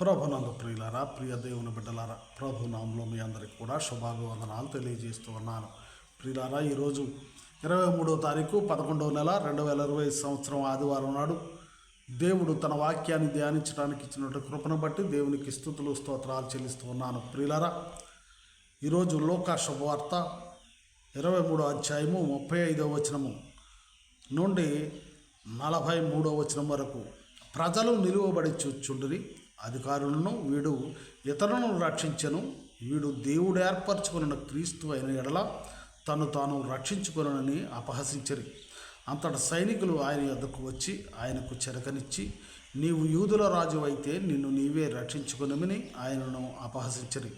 ప్రభునందు ప్రియులారా ప్రియ దేవుని బిడ్డలారా ప్రభు నామంలో మీ అందరికి కూడా శుభాభివందనాలు తెలియజేస్తూ ఉన్నాను. ప్రియులారా ఈరోజు ఇరవై మూడో తారీఖు పదకొండవ నెల రెండు వేల ఇరవై సంవత్సరం ఆదివారం నాడు దేవుడు తన వాక్యాన్ని ధ్యానించడానికి ఇచ్చినటువంటి కృపను బట్టి దేవునికి స్థుతులు స్తోత్రాలు చెల్లిస్తూ ఉన్నాను. ప్రియులారా ఈరోజు లోక శుభవార్త ఇరవై మూడో అధ్యాయము ముప్పై ఐదవ వచనము నుండి నలభై మూడో వచనం వరకు. ప్రజలు నిలువబడి చూచుండ్రి. అధికారులను వీడు ఇతరులను రక్షించను వీడు దేవుడు ఏర్పరచుకున్న క్రీస్తు అయిన ఎడల తను తాను రక్షించుకొనని అపహసించరి. అంతటి సైనికులు ఆయన యొద్దకు వచ్చి ఆయనకు చెరకనిచ్చి నీవు యూదుల రాజు అయితే నిన్ను నీవే రక్షించుకునమని ఆయనను అపహసించరు.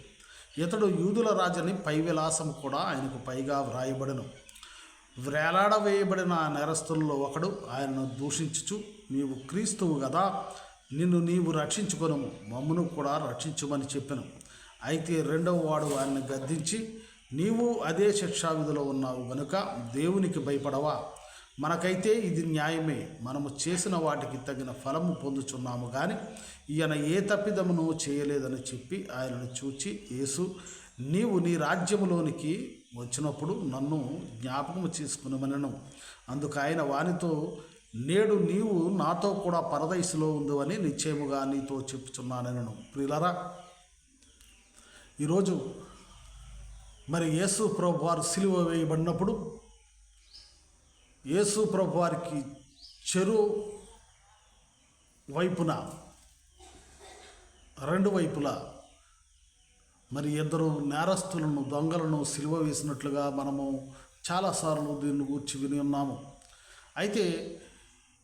ఇతడు యూదుల రాజని పై విలాసం కూడా ఆయనకు పైగా వ్రాయబడను. వేలాడవేయబడిన ఆ నేరస్తుల్లో ఒకడు ఆయనను దూషించుచు నీవు క్రీస్తువు కదా నిన్ను నీవు రక్షించుకొను మమ్మను కూడా రక్షించుమని చెప్పాను. అయితే రెండవ వాడు వారిని గద్దించి నీవు అదే శిక్షా విధిలో ఉన్నావు గనుక దేవునికి భయపడవా? మనకైతే ఇది న్యాయమే. మనము చేసిన వాటికి తగిన ఫలము పొందుచున్నాము కానీ ఈయన ఏ తప్పిదమును చేయలేదని చెప్పి ఆయనను చూచి యేసు నీవు నీ రాజ్యములోనికి వచ్చినప్పుడు నన్ను జ్ఞాపకము చేసుకునమనను. అందుకు ఆయన వానితో నేడు నీవు నాతో కూడా పరదయసులో ఉందని నిశ్చయముగా నీతో చెప్పుచున్నానను ప్రియులరా ఈరోజు మరి యేసు ప్రభు వారు సిలువ వేయబడినప్పుడు యేసు ప్రభు వారికి చెరు వైపున రెండు వైపులా మరి ఇద్దరు నేరస్తులను దొంగలను సిలువ వేసినట్లుగా మనము చాలాసార్లు దీన్ని గూర్చి విని ఉన్నాము. అయితే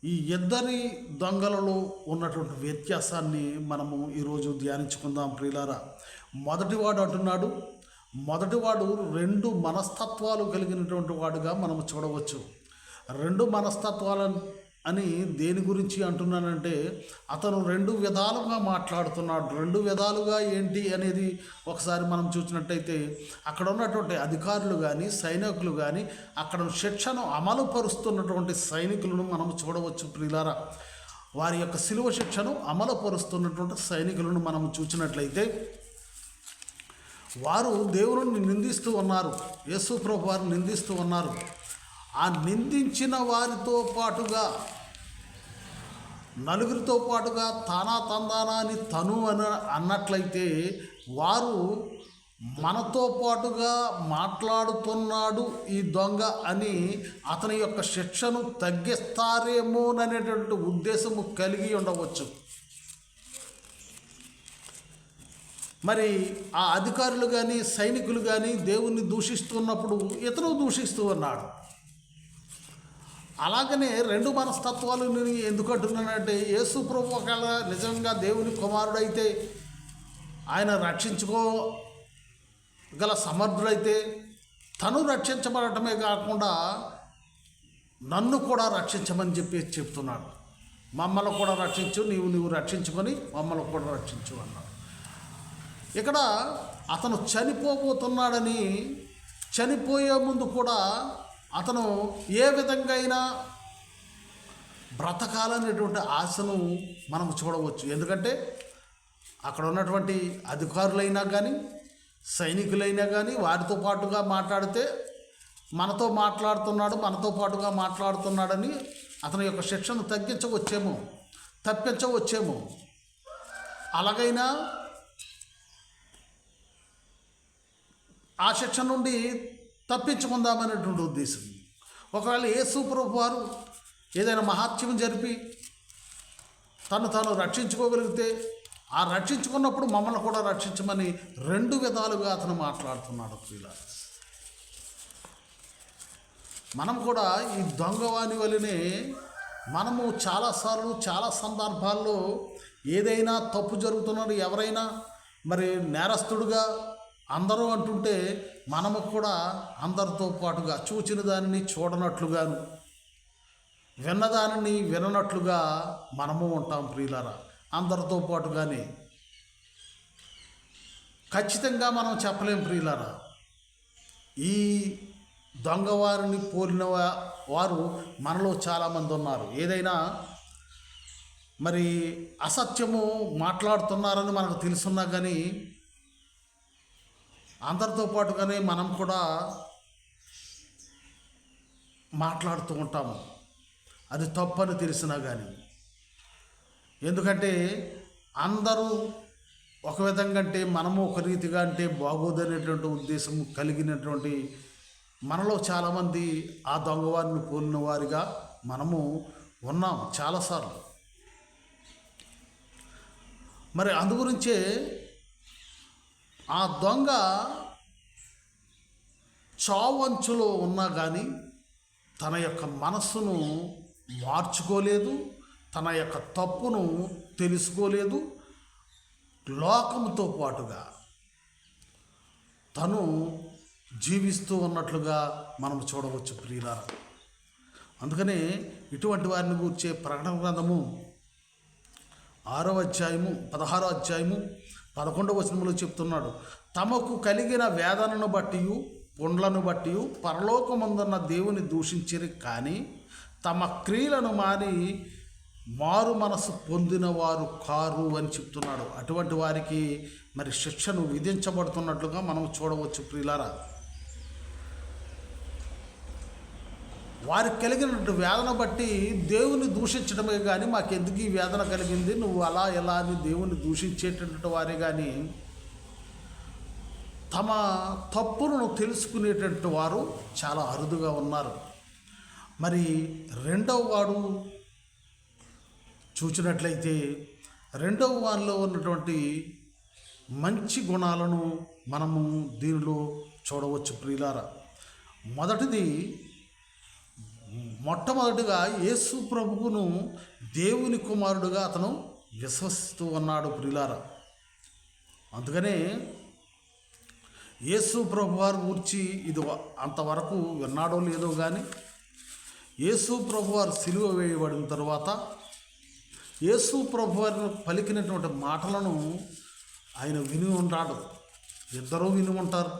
ఈ ఇద్దరి దొంగలలో ఉన్నటువంటి వ్యత్యాసాన్ని మనము ఈరోజు ధ్యానించుకుందాం ప్రియులారా. మొదటివాడు అంటున్నాడు మొదటివాడు రెండు మనస్తత్వాలు కలిగినటువంటి వాడుగా మనం చూడవచ్చు. రెండు మనస్తత్వాల అని దేని గురించి అంటున్నానంటే అతను రెండు విధాలుగా మాట్లాడుతున్నాడు. రెండు విధాలుగా ఏంటి అనేది ఒకసారి మనం చూసినట్టయితే అక్కడ ఉన్నటువంటి అధికారులు కానీ సైనికులు కానీ అక్కడ శిక్షను అమలు పరుస్తున్నటువంటి సైనికులను మనం చూడవచ్చు ప్రియులారా. వారి యొక్క శిలువ శిక్షను అమలు పరుస్తున్నటువంటి సైనికులను మనం చూసినట్లయితే వారు దేవుని నిందిస్తూ ఉన్నారు. యేసు ప్రభు వారిని నిందిస్తూ ఉన్నారు. ఆ నిందించిన వారితో పాటుగా నలుగురితో పాటుగా తానా తందానా అని తను అని అన్నట్లయితే వారు మనతో పాటుగా మాట్లాడుతున్నాడు ఈ దొంగ అని అతని యొక్క శిక్షను తగ్గిస్తారేమోననేటువంటి ఉద్దేశము కలిగి ఉండవచ్చు. మరి ఆ అధికారులు కానీ సైనికులు కానీ దేవుణ్ణి దూషిస్తున్నప్పుడు ఇతను దూషిస్తూ ఉన్నాడు. అలాగనే రెండు మనస్తత్వాలు నేను ఎందుకు అంటున్నానంటే యేసు ప్రభు ఒకవేళ నిజంగా దేవుని కుమారుడైతే ఆయన రక్షించుకో గల సమర్థుడైతే తను రక్షించబడటమే కాకుండా నన్ను కూడా రక్షించమని చెప్పి చెప్తున్నాడు. మమ్మల్ని కూడా రక్షించు నీవు నీవు రక్షించుకొని మమ్మల్ని కూడా రక్షించు అన్నాడు. ఇక్కడ అతను చనిపోబోతున్నాడని చనిపోయే ముందు కూడా అతను ఏ విధంగా అయినా బ్రతకాలనేటువంటి ఆశను మనం చూడవచ్చు. ఎందుకంటే అక్కడ ఉన్నటువంటి అధికారులైనా కానీ సైనికులైనా కానీ వారితో పాటుగా మాట్లాడితే మనతో మాట్లాడుతున్నాడు మనతో పాటుగా మాట్లాడుతున్నాడని అతని యొక్క శిక్షను తగ్గించవచ్చేమో తప్పించవచ్చేమో. అలాగైనా ఆ శిక్ష నుండి తప్పించుకుందామనేటువంటి ఉద్దేశం. ఒకవేళ యేసు ప్రభు వారు ఏదైనా మహాత్యం జరిపి తను తాను రక్షించుకోగలిగితే ఆ రక్షించుకున్నప్పుడు మమ్మల్ని కూడా రక్షించమని రెండు విధాలుగా అతను మాట్లాడుతున్నాడు ప్రియుల మనం కూడా ఈ దొంగవాని వలనే మనము చాలాసార్లు చాలా సందర్భాల్లో ఏదైనా తప్పు జరుగుతున్నది ఎవరైనా మరి నేరస్తుడుగా అందరూ అంటుంటే మనము కూడా అందరితో పాటుగా చూచిన దానిని చూడనట్లుగాను విన్నదానిని విననట్లుగా మనము ఉంటాం ప్రియులారా. అందరితో పాటుగానే ఖచ్చితంగా మనం చెప్పలేం ప్రియులారా. ఈ దొంగవారిని పోలిన వారు మనలో చాలామంది ఉన్నారు. ఏదైనా మరి అసత్యము మాట్లాడుతున్నారని మనకు తెలుసున్నా కానీ అందరితో పాటుగానే మనం కూడా మాట్లాడుతూ ఉంటాము. అది తప్పని తెలిసినా కానీ ఎందుకంటే అందరూ ఒక విధంగా అంటే మనము ఒక రీతిగా అంటే బాగోదనేటువంటి ఉద్దేశం కలిగినటువంటి మనలో చాలామంది ఆ దొంగవారిని పోలిన వారిగా మనము ఉన్నాం చాలాసార్లు. మరి అందు గురించే ఆ దొంగ చావంచులో ఉన్నా కానీ తన యొక్క మనస్సును మార్చుకోలేదు తన యొక్క తప్పును తెలుసుకోలేదు. లోకంతో పాటుగా తను జీవిస్తూ ఉన్నట్లుగా మనం చూడవచ్చు ప్రియులారా. అందుకనే ఇటువంటి వారిని కూర్చే ప్రకటన గ్రంథము ఆరో అధ్యాయము పదహారో అధ్యాయము పదకొండవ వచనంలో చెప్తున్నాడు తమకు కలిగిన వేదనను బట్టి పుండ్లను బట్టి పరలోకమందున్న దేవుని దూషించిరి కానీ తమ క్రియలను మాని మారు మనసు పొందిన వారు కారు అని చెప్తున్నాడు. అటువంటి వారికి మరి శిక్షను విధించబడుతున్నట్లుగా మనం చూడవచ్చు ప్రియులారా. వారికి కలిగినటువంటి వేదన బట్టి దేవుని దూషించడమే కానీ మాకెందుకు ఈ వేదన కలిగింది? నువ్వు అలా ఎలా అని దేవుని దూషించేటటువంటి వారే కానీ తమ తప్పులను తెలుసుకునేటటువంటి వారు చాలా అరుదుగా ఉన్నారు. మరి రెండవ వాడు చూచినట్లయితే రెండవ వారిలో ఉన్నటువంటి మంచి గుణాలను మనము దీనిలో చూడవచ్చు ప్రియులారా. మొదటిది మొట్టమొదటిగా యేసు ప్రభువును దేవుని కుమారుడుగా అతను విశ్వసిస్తూ ఉన్నాడు ప్రిలారా అందుకనే యేసు ప్రభు వారు గురించి ఇది అంతవరకు విన్నాడో లేదో కానీ యేసు ప్రభు వారు సిలువ వేయబడిన తర్వాత యేసు ప్రభు పలికినటువంటి మాటలను ఆయన విని ఉంటాడు. ఇద్దరూ విని ఉంటారు.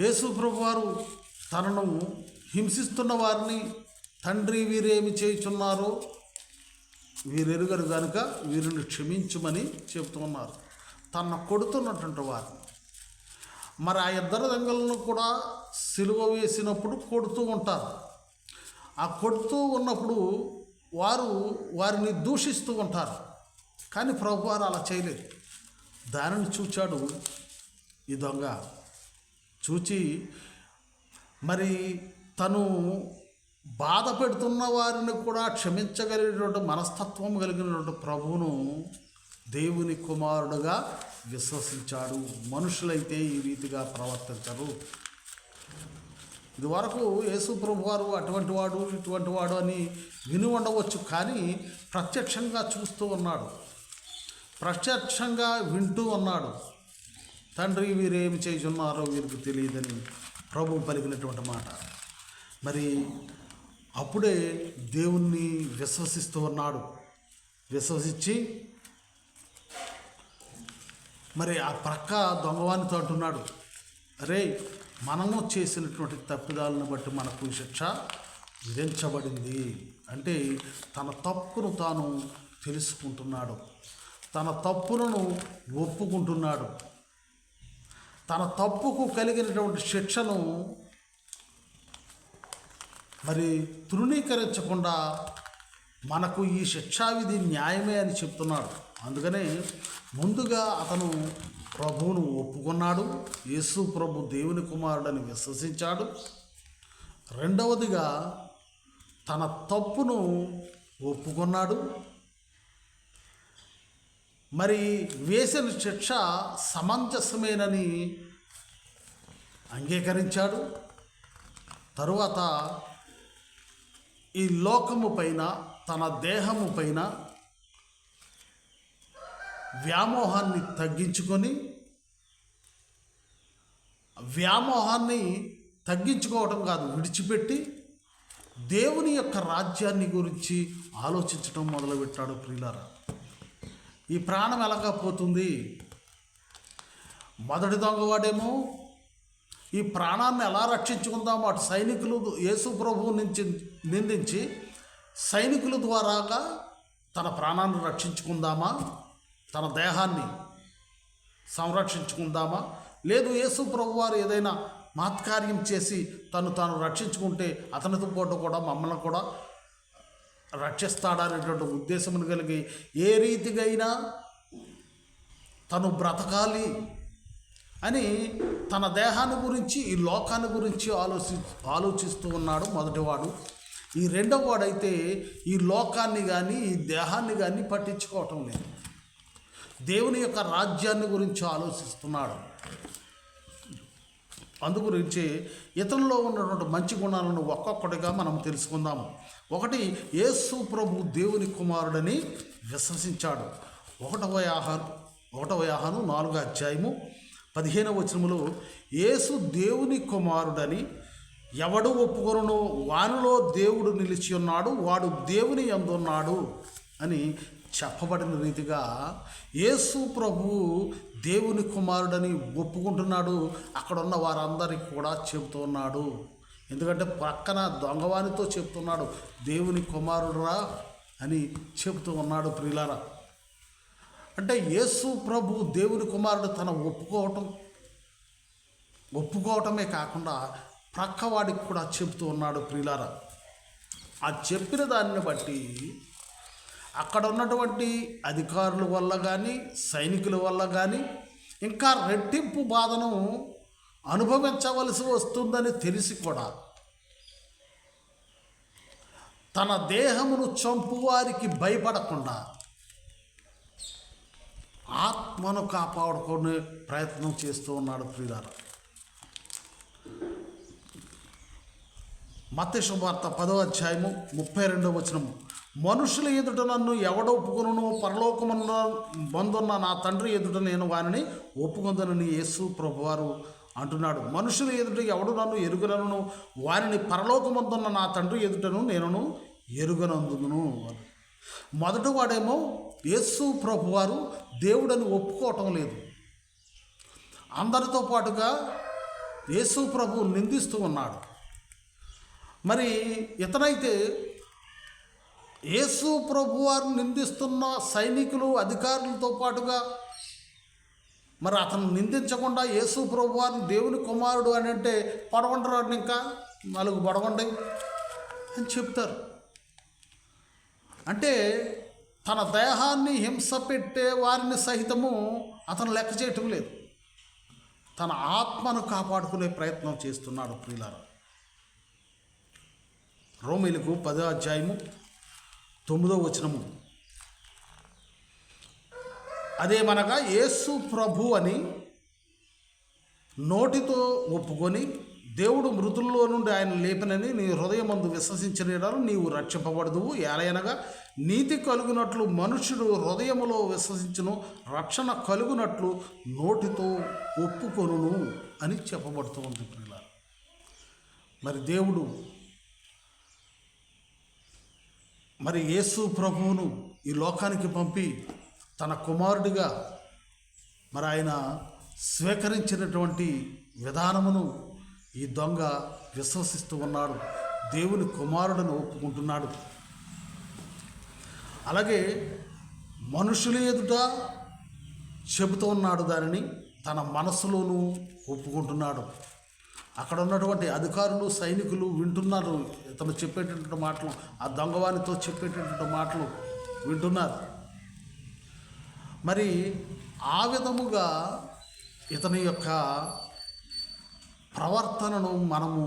యేసు ప్రభు వారు తనను హింసిస్తున్న వారిని తండ్రి వీరేమి చేయుచున్నారో వీరెరుగరు కనుక వీరిని క్షమించమని చెబుతున్నారు తన కొడుతున్నటువంటి వారిని. మరి ఆ ఇద్దరు దొంగలను కూడా సిలువ వేసినప్పుడు కొడుతూ ఉంటారు. ఆ కొడుతూ ఉన్నప్పుడు వారు వారిని దూషిస్తూ ఉంటారు. కానీ ప్రభు వారు అలా చేయలేదు. దానిని చూచాడు ఈ దొంగ. చూచి మరి తను బాధ పెడుతున్న వారిని కూడా క్షమించగలిగినటువంటి మనస్తత్వం కలిగినటువంటి ప్రభువును దేవుని కుమారుడుగా విశ్వసించాడు. మనుషులైతే ఈ రీతిగా ప్రవర్తించరు. ఇదివరకు యేసు ప్రభు వారు అటువంటి వాడు ఇటువంటి వాడు అని విని ఉండవచ్చు కానీ ప్రత్యక్షంగా చూస్తూ ఉన్నాడు. ప్రత్యక్షంగా వింటూ ఉన్నాడు. తండ్రి వీరేమి చేయుచున్నారో వీరికి తెలియదని ప్రభు పలికినటువంటి మాట. మరి అప్పుడే దేవుణ్ణి విశ్వసిస్తూ ఉన్నాడు. విశ్వసించి మరి ఆ ప్రక్క దొంగవానితో అంటున్నాడు అరే మనము చేసినటువంటి తప్పిదాలను బట్టి మనకు శిక్ష విధించబడింది అంటే తన తప్పును తాను తెలుసుకుంటున్నాడు. తన తప్పులను ఒప్పుకుంటున్నాడు. తన తప్పుకు కలిగినటువంటి శిక్షను మరి తృణీకరించకుండా మనకు ఈ శిక్షావిధి న్యాయమే అని చెప్తున్నాడు. అందుకనే ముందుగా అతను ప్రభువును ఒప్పుకున్నాడు యేసు ప్రభు దేవుని కుమారుడని విశ్వసించాడు. రెండవదిగా తన తప్పును ఒప్పుకున్నాడు. మరి వేసిన శిక్ష సమంజసమేనని అంగీకరించాడు. తరువాత ఈ లోకము పైన తన దేహము పైన వ్యామోహాన్ని తగ్గించుకొని వ్యామోహాన్ని తగ్గించుకోవటం కాదు విడిచిపెట్టి దేవుని యొక్క రాజ్యాన్ని గురించి ఆలోచించడం మొదలుపెట్టాడు ప్రియులారా. ఈ ప్రాణం ఎలాగా పోతుంది? మొదటి దొంగవాడేమో ఈ ప్రాణాన్ని ఎలా రక్షించుకుందాం అటు సైనికులు యేసు ప్రభువు నుంచి నిందించి సైనికుల ద్వారాగా తన ప్రాణాన్ని రక్షించుకుందామా? తన దేహాన్ని సంరక్షించుకుందామా? లేదు యేసు ప్రభు వారు ఏదైనా మహత్కార్యం చేసి తను తాను రక్షించుకుంటే అతనితో పాటు కూడా మమ్మల్ని కూడా రక్షిస్తాడనేటువంటి ఉద్దేశం కలిగి ఏ రీతిగా తను బ్రతకాలి అని తన దేహాన్ని గురించి ఈ లోకాన్ని గురించి ఆలోచి ఆలోచిస్తూ ఉన్నాడు మొదటివాడు. ఈ రెండవ వాడైతే ఈ లోకాన్ని కానీ ఈ దేహాన్ని కానీ పట్టించుకోవటం లేదు. దేవుని యొక్క రాజ్యాన్ని గురించి ఆలోచిస్తున్నాడు. అందు గురించి ఇతరులో ఉన్నటువంటి మంచి గుణాలను ఒక్కొక్కటిగా మనం తెలుసుకుందాము. ఒకటి యేసు ప్రభు దేవుని కుమారుడని విశ్వసించాడు. ఒకటవ యాహాను ఒకటవ యాహాను నాలుగో అధ్యాయము పదిహేనవ వచనములో యేసు దేవుని కుమారుడని ఎవడు ఒప్పుకొనునో వానిలో దేవుడు నిలిచి ఉన్నాడు వాడు దేవుని అందున్నాడు అని చెప్పబడిన రీతిగా యేసు ప్రభువు దేవుని కుమారుడని ఒప్పుకుంటున్నాడు. అక్కడ ఉన్న వారందరికీ కూడా చెబుతున్నాడు ఎందుకంటే పక్కన దొంగవానితో చెప్తున్నాడు దేవుని కుమారుడురా అని చెబుతూ ఉన్నాడు ప్రియులారా. అంటే యేసు ప్రభు దేవుని కుమారుడు తన ఒప్పుకోవటం ఒప్పుకోవటమే కాకుండా ప్రక్కవాడికి కూడా చెబుతూ ఉన్నాడు ప్రియులారా. ఆ చెప్పిన దాన్ని బట్టి అక్కడ ఉన్నటువంటి అధికారుల వల్ల కానీ సైనికుల వల్ల కానీ ఇంకా రెట్టింపు బాధను అనుభవించవలసి వస్తుందని తెలిసి కూడా తన దేహమును చంపువారికి భయపడకుండా ఆత్మను కాపాడుకునే ప్రయత్నం చేస్తూ ఉన్నాడు ప్రియులారా. మత్త శుభార్త పదో అధ్యాయము ముప్పై రెండో వచనము. మనుషుల ఎదుట నన్ను ఎవడ ఒప్పుకొను పరలోకమున్న బందున్న నా తండ్రి ఎదుట నేను వారిని ఒప్పుకుందనని యేసు ప్రభువారు అంటున్నాడు. మనుషుల ఎదుట ఎవడు నన్ను ఎరుగనను? వారిని పరలోకమందున్న నా తండ్రి ఎదుటను నేనును ఎరుగనందును మొదటి వాడేమో యేసు ప్రభువారు దేవుడని ఒప్పుకోవటం లేదు. అందరితో పాటుగా యేసు ప్రభు నిందిస్తూ ఉన్నాడు. మరి ఇతనైతే యేసు ప్రభు వారిని నిందిస్తున్న సైనికులు అధికారులతో పాటుగా మరి అతను నిందించకుండా యేసు ప్రభు వారిని దేవుని కుమారుడు అని అంటే పడగొంటారు ఇంకా నాలుగు పడగొండి అని చెప్తారు. అంటే తన దేహాన్ని హింస పెట్టే వారిని సహితము అతను లెక్క చేయటం లేదు. తన ఆత్మను కాపాడుకునే ప్రయత్నం చేస్తున్నాడు ప్రియులారా. రోమిలకు పదో అధ్యాయము తొమ్మిదో వచనము. అదేమనగా యేసు ప్రభు అని నోటితో ఒప్పుకొని దేవుడు మృతుల్లో నుండి ఆయన లేపినని నీ హృదయమందు విశ్వసించిన నీవు రక్షింపబడదువు. ఏలయనగా నీతి కలుగునట్లు మనుషుడు హృదయములో విశ్వసించును రక్షణ కలుగునట్లు నోటితో ఒప్పుకొనును అని చెప్పబడుతూ ఉంది మరి దేవుడు మరి యేసు ప్రభువును ఈ లోకానికి పంపి తన కుమారుడిగా మరి ఆయన స్వీకరించినటువంటి విధానమును ఈ దొంగ విశ్వసిస్తూ ఉన్నాడు. దేవుని కుమారుడని ఒప్పుకుంటున్నాడు. అలాగే మనుషుల ఎదుట చెబుతూ ఉన్నాడు దానిని తన మనసులోనూ ఒప్పుకుంటున్నాడు. అక్కడ ఉన్నటువంటి అధికారులు సైనికులు వింటున్నారు. ఇతను చెప్పేటటువంటి మాటలు ఆ దొంగవానితో చెప్పేటటువంటి మాటలు వింటున్నారు. మరి ఆ విధముగా ఇతని యొక్క ప్రవర్తనను మనము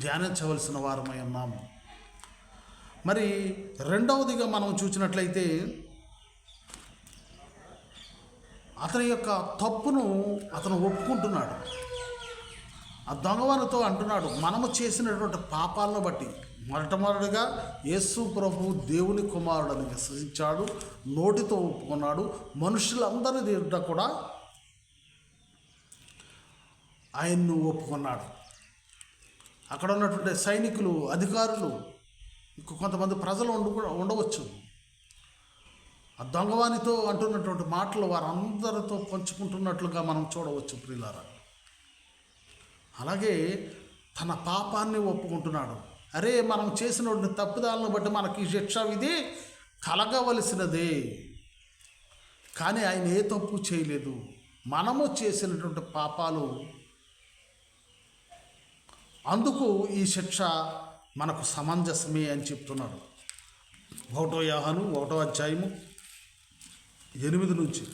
ధ్యానించవలసిన వారమై ఉన్నాము మరి రెండవదిగా మనం చూసినట్లయితే అతని యొక్క తప్పును అతను ఒప్పుకుంటున్నాడు. ఆ దొంగవానితో అంటున్నాడు మనము చేసినటువంటి పాపాలను బట్టి. మొట్టమొదటిగా యేసు ప్రభు దేవుని కుమారుడని విశ్వసించాడు నోటితో ఒప్పుకున్నాడు మనుషులందరి దగ్గర కూడా ఆయన్ను ఒప్పుకున్నాడు. అక్కడ ఉన్నటువంటి సైనికులు అధికారులు ఇంకో కొంతమంది ప్రజలు ఉండు ఉండవచ్చు. ఆ దొంగవానితో అంటున్నటువంటి మాటలు వారందరితో పంచుకుంటున్నట్లుగా మనం చూడవచ్చు ప్రియులారా. అలాగే తన పాపాన్ని ఒప్పుకుంటున్నాడు. అరే మనం చేసిన తప్పుదాలను బట్టి మనకి ఈ శిక్ష విధి కలగవలసినదే. కానీ ఆయన ఏ తప్పు చేయలేదు. మనము చేసినటువంటి పాపాలు అందుకు ఈ శిక్ష మనకు సమంజసమే అని చెప్తున్నాడు ఒకటో యాహను ఒకటో అధ్యాయము ఎనిమిది నుంచి.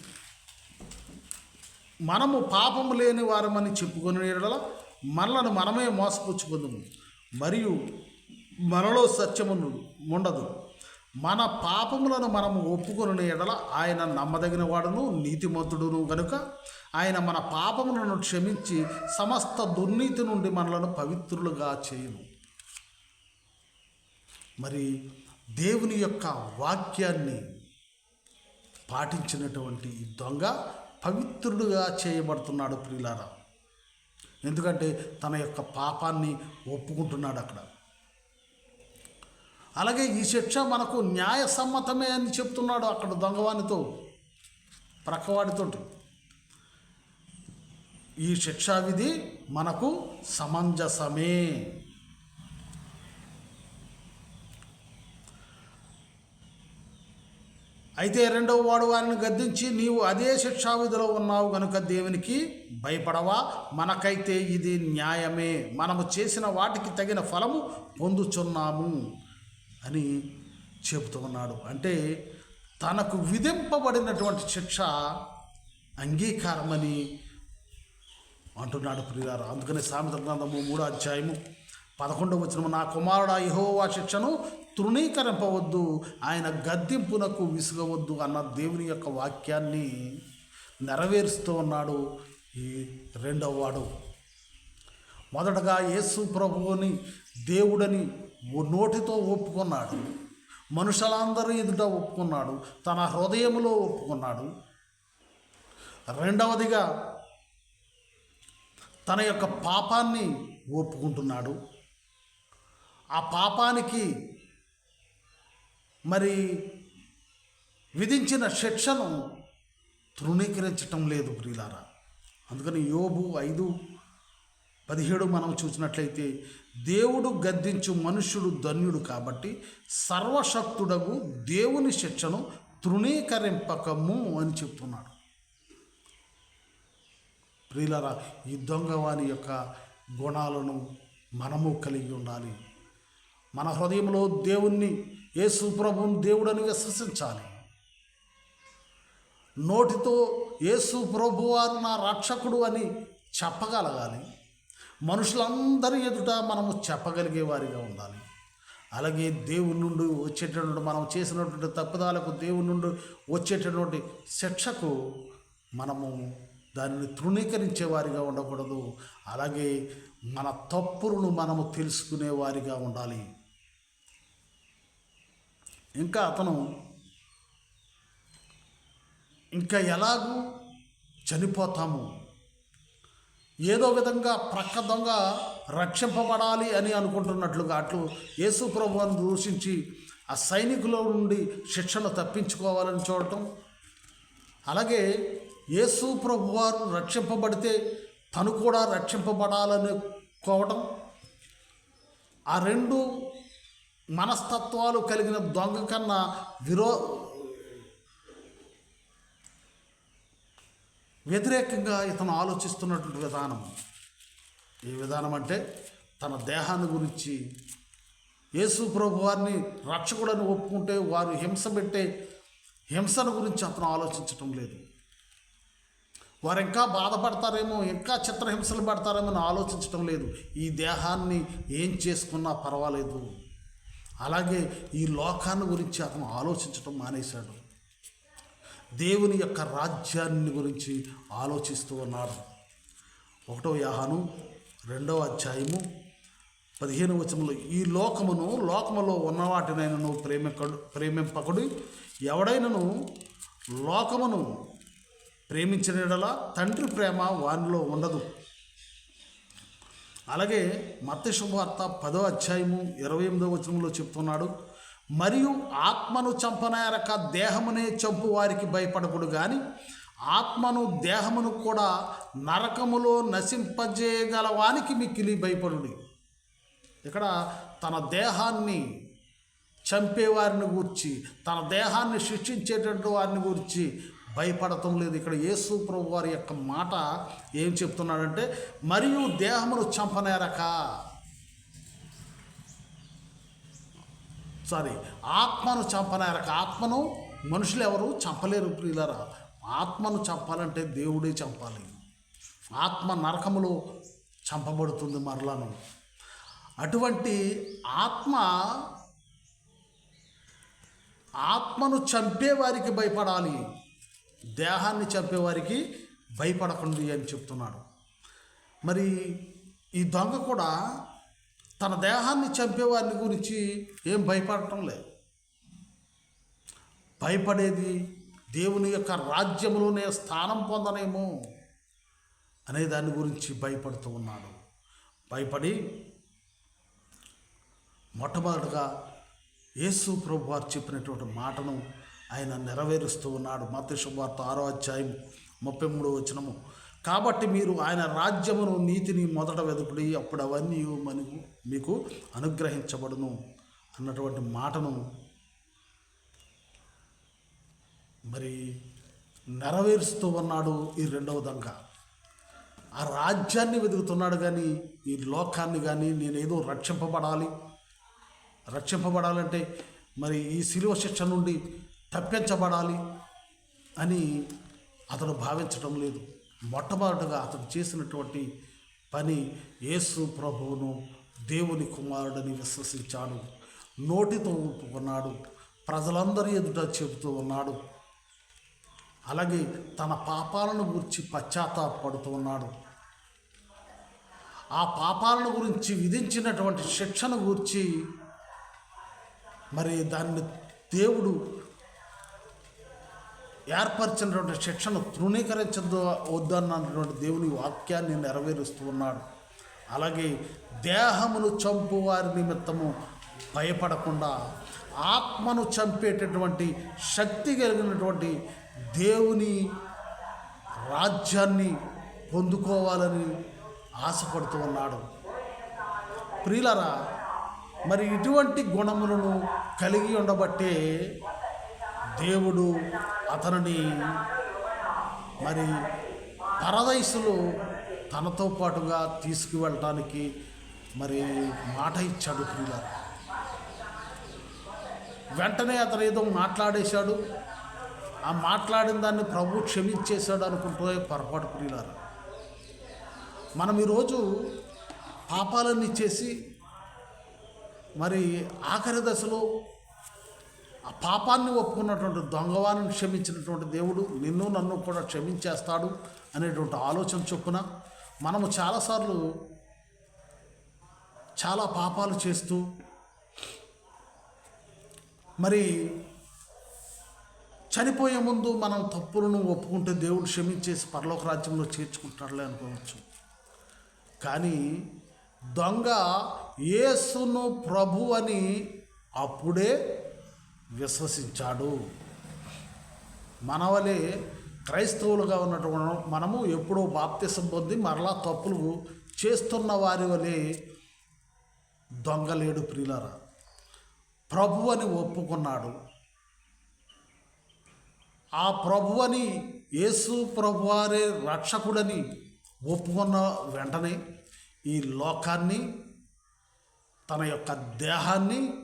మనము పాపము లేని వారమని చెప్పుకునే మనలను మనమే మోసపుచ్చుకుందాము. మరియు మనలో సత్యము ఉండదు. మన పాపములను మనము ఒప్పుకొని ఎడల ఆయన నమ్మదగిన వాడును నీతిమంతుడును గనుక. ఆయన మన పాపములను క్షమించి సమస్త దుర్నీతి నుండి మనలను పవిత్రులుగా చేయును. మరి దేవుని యొక్క వాక్యాన్ని పాటించినటువంటి ఈ దొంగ పవిత్రుడుగా చేయబడుతున్నాడు ప్రియులారా. ఎందుకంటే తన యొక్క పాపాన్ని ఒప్పుకుంటున్నాడు అక్కడ. అలాగే ఈ శిక్ష మనకు న్యాయసమ్మతమే అని చెప్తున్నాడు అక్కడ దొంగవానితో ప్రక్కవాడితో ఈ శిక్షా విధి మనకు సమంజసమే. అయితే రెండవ వాడు వారిని గద్దించి నీవు అదే శిక్షావిధిలో ఉన్నావు గనుక దేవునికి భయపడవా? మనకైతే ఇది న్యాయమే. మనము చేసిన వాటికి తగిన ఫలము పొందుచున్నాము. అని చెబుతూ ఉన్నాడు. అంటే తనకు విధింపబడినటువంటి శిక్ష అంగీకారమని అంటున్నాడు ప్రియారు అందుకనే సామెత గ్రంథము మూడో అధ్యాయము పదకొండవ వచనము నా కుమారుడా యెహోవా శిక్షను తృణీకరింపవద్దు ఆయన గద్దింపునకు విసుగవద్దు అన్న దేవుని యొక్క వాక్యాన్ని నెరవేరుస్తూ ఉన్నాడు ఈ రెండవ వాడు. మొదటగా యేసు ప్రభువుని దేవుడని నోటితో ఒప్పుకున్నాడు. మనుషులందరూ ఎదుట ఒప్పుకున్నాడు. తన హృదయంలో ఒప్పుకున్నాడు. రెండవదిగా తన యొక్క పాపాన్ని ఒప్పుకుంటున్నాడు. ఆ పాపానికి మరి విధించిన శిక్షను తృణీకరించటం లేదు ప్రియులారా. అందుకని యోబు ఐదు పదిహేడు మనం చూసినట్లయితే దేవుడు గద్దించు మనుష్యుడు ధన్యుడు కాబట్టి సర్వశక్తుడగు దేవుని శిక్షను తృణీకరింపకము అని చెప్తున్నాడు. ప్రియులరా ఈ దొంగవాని యొక్క గుణాలను మనము కలిగి ఉండాలి. మన హృదయంలో దేవుణ్ణి యేసు ప్రభువుని దేవుడని విశ్వసించాలి నోటితో యేసు ప్రభువారు నా రక్షకుడు అని చెప్పగలగాలి. మనుషులందరి ఎదుట మనము చెప్పగలిగే వారిగా ఉండాలి. అలాగే దేవుని నుండి వచ్చేటటువంటి మనం చేసినటువంటి తప్పుదాలకు దేవుని నుండి వచ్చేటటువంటి శిక్షకు మనము దానిని తృణీకరించే వారిగా ఉండకూడదు. అలాగే మన తప్పులను మనము తెలుసుకునే వారిగా ఉండాలి. ఇంకా అతను ఇంకా ఎలాగూ చనిపోతాము. ఏదో విధంగా ప్రక్క దొంగ రక్షింపబడాలి అని అనుకుంటున్నట్లుగా అట్లు యేసు ప్రభువాన్ని దూషించి ఆ సైనికుల నుండి శిక్షణ తప్పించుకోవాలని చూడటం. అలాగే యేసు ప్రభువారు రక్షింపబడితే తను కూడా రక్షింపబడాలని కోవటం. ఆ రెండు మనస్తత్వాలు కలిగిన దొంగ కన్నా విరో వ్యతిరేకంగా ఇతను ఆలోచిస్తున్నటువంటి విధానం. ఏ విధానం అంటే తన దేహాన్ని గురించి యేసు ప్రభు వారిని రక్షకుడని ఒప్పుకుంటే వారు హింస పెట్టే హింసను గురించి అతను ఆలోచించటం లేదు. వారు ఇంకా బాధపడతారేమో ఇంకా చిత్రహింసలు పడతారేమో అని ఆలోచించటం లేదు. ఈ దేహాన్ని ఏం చేసుకున్నా పర్వాలేదు. అలాగే ఈ లోకాన్ని గురించి అతను ఆలోచించటం మానేశాడు. దేవుని యొక్క రాజ్యాన్ని గురించి ఆలోచిస్తూ ఉన్నాడు ఒకటో యాహాను రెండవ అధ్యాయము పదిహేను వచనంలో ఈ లోకమును లోకములో ఉన్నవాటినైనను ప్రేమికడు ప్రేమింపకుడు ఎవడైనను లోకమును ప్రేమించిన తండ్రి ప్రేమ వానిలో ఉండదు. అలాగే మత్త శుభవార్త పదో అధ్యాయము ఇరవై ఎనిమిదో వచనంలో చెప్తున్నాడు మరియు ఆత్మను చంపనేరక దేహమునే చంపు వారికి భయపడకుడు కానీ ఆత్మను దేహమును కూడా నరకములో నశింపజేయగల వానికి మిక్కిలి భయపడుడి. ఇక్కడ తన దేహాన్ని చంపేవారిని గూర్చి తన దేహాన్ని శిక్షించేటటువంటి వారిని గురించి భయపడటం లేదు. ఇక్కడ యేసు ప్రభు వారి యొక్క మాట ఏం చెప్తున్నాడంటే మరియు దేహమును చంపనేరక సారీ ఆత్మను చంపనారక ఆత్మను మనుషులు ఎవరు చంపలేరు ప్రియులరా. ఆత్మను చంపాలంటే దేవుడే చంపాలి. ఆత్మ నరకములో చంపబడుతుంది మరలను. అటువంటి ఆత్మ ఆత్మను చంపేవారికి భయపడాలి. దేహాన్ని చంపేవారికి భయపడకండి అని చెప్తున్నాడు. మరి ఈ దొంగ కూడా తన దేహాన్ని చంపేవారిని గురించి ఏం భయపడటం లేదు. భయపడేది దేవుని యొక్క రాజ్యంలోనే స్థానం పొందనేమో అనే దాని గురించి భయపడుతూ ఉన్నాడు. భయపడి మొట్టమొదటిగా యేసు ప్రభు వారు చెప్పినటువంటి మాటను ఆయన నెరవేరుస్తూ ఉన్నాడు. మత శుభార్త ఆరో అధ్యాయం ముప్పై మూడో వచనము. కాబట్టి మీరు ఆయన రాజ్యమును నీతిని మొదట వెతుకుడి అప్పుడు అవన్నీ మనకు మీకు అనుగ్రహించబడును అన్నటువంటి మాటను మరి నెరవేరుస్తూ ఉన్నాడు ఈ రెండవ దొంగ ఆ రాజ్యాన్ని వెతుకుతున్నాడు కానీ ఈ లోకాన్ని కానీ నేనేదో రక్షింపబడాలి. రక్షింపబడాలంటే మరి ఈ శిలువ శిక్ష నుండి తప్పించబడాలి అని అతను భావించడం లేదు. మొట్టమొదటగా అతను చేసినటువంటి పని యేసు ప్రభువును దేవుని కుమారుడని విశ్వసించాడు. నోటితో ఒప్పుకున్నాడు ప్రజలందరి ఎదుట చెబుతూ ఉన్నాడు. అలాగే తన పాపాలను గురించి పశ్చాత్తాపడుతూ ఉన్నాడు. ఆ పాపాలను గురించి విధించినటువంటి శిక్షను గురించి మరి దాన్ని దేవుడు ఏర్పరిచినటువంటి శిక్షను తృణీకరించద్దు వద్దన్నటువంటి దేవుని వాక్యాన్ని నెరవేరుస్తూ ఉన్నాడు. అలాగే దేహమును చంపు వారి నిమిత్తము భయపడకుండా ఆత్మను చంపేటటువంటి శక్తి కలిగినటువంటి దేవుని రాజ్యాన్ని పొందుకోవాలని ఆశపడుతూ ఉన్నాడు. ప్రియులరా మరి ఇటువంటి గుణములను కలిగి ఉండబట్టే దేవుడు అతనిని మరి పరదైసులో తనతో పాటుగా తీసుకువెళ్ళటానికి మరి మాట ఇచ్చాడు ప్రియుల వెంటనే అతను ఏదో మాట్లాడేశాడు. ఆ మాట్లాడిన దాన్ని ప్రభు క్షమించేశాడు అనుకుంటే పొరపాటు ప్రియులారా. మనం ఈరోజు పాపాలన్నీ చేసి మరి ఆఖరి దశలో ఆ పాపాన్ని ఒప్పుకున్నటువంటి దొంగవారిని క్షమించినటువంటి దేవుడు నిన్ను నన్ను కూడా క్షమించేస్తాడు అనేటువంటి ఆలోచన చొప్పున మనము చాలాసార్లు చాలా పాపాలు చేస్తూ మరి చనిపోయే ముందు మనం తప్పులను ఒప్పుకుంటే దేవుడు క్షమించేసి పరలోక రాజ్యంలో చేర్చుకుంటాడులే అనుకోవచ్చు. కానీ దొంగ యేసును ప్రభు అని అప్పుడే విశ్వసించాడు. మనవలే క్రైస్తవులుగా ఉన్నటువంటి మనము ఎప్పుడో బాప్తిసం పొంది మరలా తప్పులు చేస్తున్న వారి వలె దొంగలేడు ప్రియులరా. ప్రభు అని ఒప్పుకున్నాడు. ఆ ప్రభువని యేసు ప్రభువారే రక్షకుడని ఒప్పుకున్న వెంటనే ఈ లోకాన్ని తన యొక్క దేహాన్ని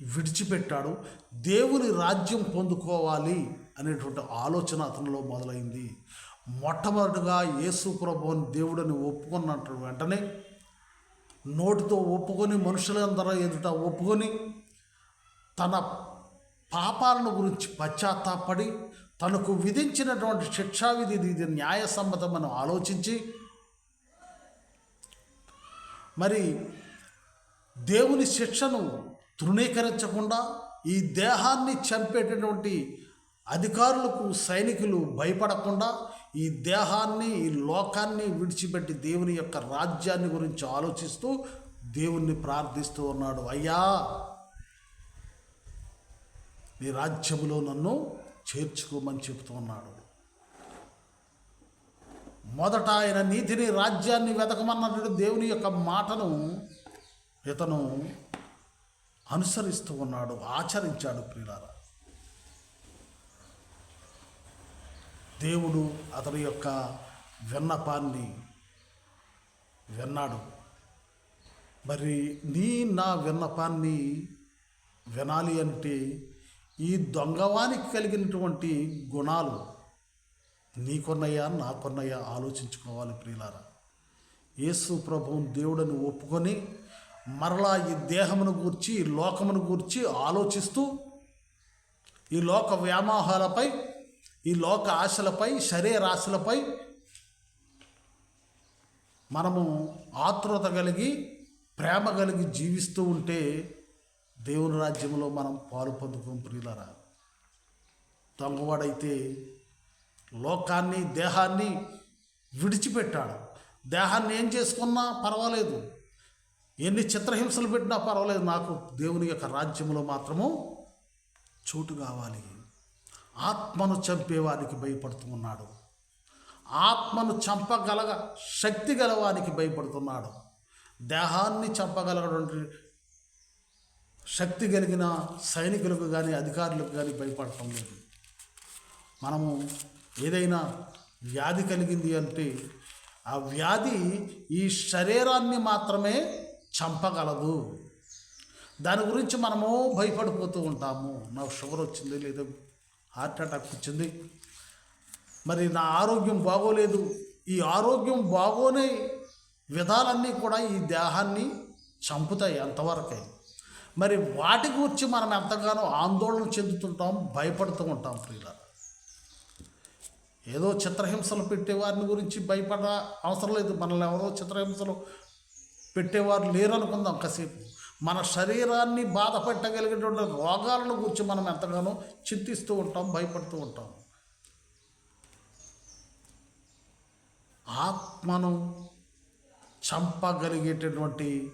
విడిచిపెట్టాడు. దేవుని రాజ్యం పొందుకోవాలి అనేటువంటి ఆలోచన అతనిలో మొదలైంది. మొట్టమొదటిగా యేసు ప్రభువుని దేవుడని ఒప్పుకున్నట్టు వెంటనే నోటితో ఒప్పుకొని మనుషులందరూ ఎదుట ఒప్పుకొని తన పాపాలను గురించి పశ్చాత్తాపడి తనకు విధించినటువంటి శిక్షావిధి ఇది న్యాయసమ్మతమని ఆలోచించి మరి దేవుని శిక్షను తృణీకరించకుండా ఈ దేహాన్ని చంపేటటువంటి అధికారులకు సైనికులు భయపడకుండా ఈ దేహాన్ని ఈ లోకాన్ని విడిచిపెట్టి దేవుని యొక్క రాజ్యాన్ని గురించి ఆలోచిస్తూ దేవుణ్ణి ప్రార్థిస్తూ ఉన్నాడు. అయ్యా నీ రాజ్యములో నన్ను చేర్చుకోమని చెబుతూ ఉన్నాడు. మొదట ఆయన నీతిని రాజ్యాన్ని వెతకమన్నటువంటి దేవుని యొక్క మాటను ఇతను అనుసరిస్తూ ఉన్నాడు ఆచరించాడు ప్రియులారా. దేవుడు అతని యొక్క విన్నపాన్ని విన్నాడు. మరి నీ నా విన్నపాన్ని వినాలి అంటే ఈ దొంగవానికి కలిగినటువంటి గుణాలు నీకున్నాయా నాకున్నాయా ఆలోచించుకోవాలి ప్రియులారా. యేసు ప్రభువు దేవుడని ఒప్పుకొని మరలా ఈ దేహమును గూర్చి ఈ లోకమును గూర్చి ఆలోచిస్తూ ఈ లోక వ్యామోహాలపై ఈ లోక ఆశలపై శరీరాశలపై మనము ఆతృత కలిగి ప్రేమ కలిగి జీవిస్తూ ఉంటే దేవుని రాజ్యంలో మనం పాలు పొందుకోం ప్రియులరా. దొంగవాడైతే లోకాన్ని దేహాన్ని విడిచిపెట్టాడు. దేహాన్ని ఏం చేసుకున్నా పర్వాలేదు. ఎన్ని చిత్రహింసలు పెట్టినా పర్వాలేదు నాకు దేవుని యొక్క రాజ్యంలో మాత్రము చోటు కావాలి. ఆత్మను చంపేవానికి భయపడుతూ ఉన్నాడు. ఆత్మను చంపగలగ శక్తి గలవానికి భయపడుతున్నాడు. దేహాన్ని చంపగలగటువంటి శక్తి కలిగిన సైనికులకు కానీ అధికారులకు కానీ భయపడటం లేదు. మనము ఏదైనా వ్యాధి కలిగింది అంటే ఆ వ్యాధి ఈ శరీరాన్ని మాత్రమే చంపగలదు. దాని గురించి మనము భయపడిపోతూ ఉంటాము. నాకు షుగర్ వచ్చింది లేదా హార్ట్ అటాక్ వచ్చింది. మరి నా ఆరోగ్యం బాగోలేదు. ఈ ఆరోగ్యం బాగోనే విధాలన్నీ కూడా ఈ దేహాన్ని చంపుతాయి అంతవరకే. మరి వాటి గురించి మనం ఎంతగానో ఆందోళన చెందుతుంటాం భయపడుతూ ఉంటాం ప్రియుల ఏదో చిత్రహింసలు పెట్టే వారిని గురించి భయపడ అవసరం లేదు. మనల్ని ఎవరో చిత్రహింసలు పెట్టేవారు లేరనుకుందాం కాసేపు. మన శరీరాన్ని బాధపెట్టగలిగేటువంటి రోగాలను గురించి మనం ఎంతగానో చింతిస్తూ ఉంటాం భయపడుతూ ఉంటాం. ఆత్మను చంపగలిగేటటువంటి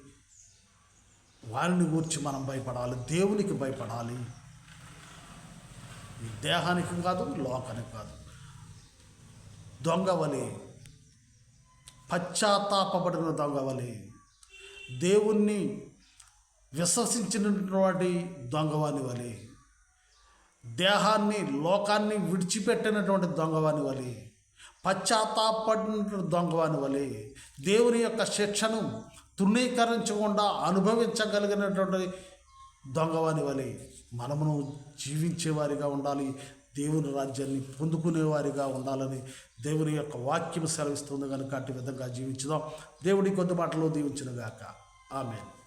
వారిని గురించి మనం భయపడాలి దేవునికి భయపడాలి. దేహానికి కాదు లోకానికి కాదు. దొంగవలి పశ్చాత్తాపబడిన దొంగవలి దేవుణ్ణి విశ్వసించినటువంటి దొంగవాని వలి దేహాన్ని లోకాన్ని విడిచిపెట్టినటువంటి దొంగవాని వలి పశ్చాత్తాపడిన దొంగవాని వలి దేవుని యొక్క శిక్షను తృణీకరించకుండా అనుభవించగలిగినటువంటి దొంగవాని వలి మనమును జీవించేవారిగా ఉండాలి దేవుని రాజ్యాన్ని పొందుకునేవారిగా ఉండాలని దేవుని యొక్క వాక్యం సెలవిస్తుంది. కనుక అట్టి విధంగా జీవించుదాం. దేవుడి కొద్ది మాటలో దీవించిన Amen.